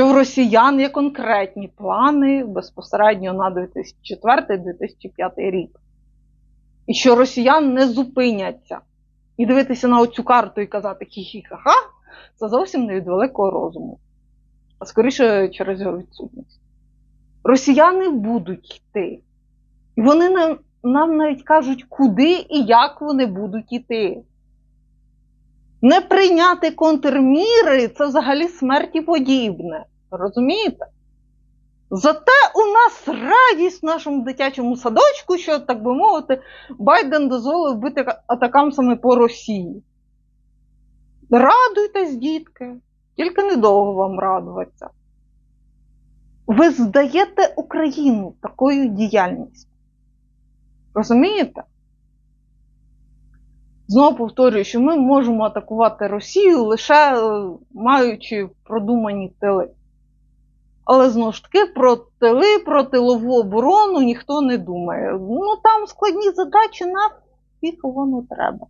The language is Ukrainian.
що в росіян є конкретні плани безпосередньо на 2004-2005 рік. І що росіян не зупиняться. І дивитися на оцю карту і казати хі-хі-ха-ха, це зовсім не від великого розуму. А скоріше через його відсутність. Росіяни будуть йти. І вони нам, навіть кажуть, куди і як вони будуть йти. Не прийняти контрміри це взагалі смерті подібне. Розумієте? Зате у нас радість в нашому дитячому садочку, що, так би мовити, Байден дозволив бити атакамсами по Росії. Радуйтесь, дітки, тільки недовго вам радуватися. Ви здаєте Україну такою діяльністю. Розумієте? Знову повторюю, що ми можемо атакувати Росію лише е, маючи продумані тили. Але знову ж таки, про тили, про тилову оборону ніхто не думає. Ну там складні задачі, нафіг воно треба.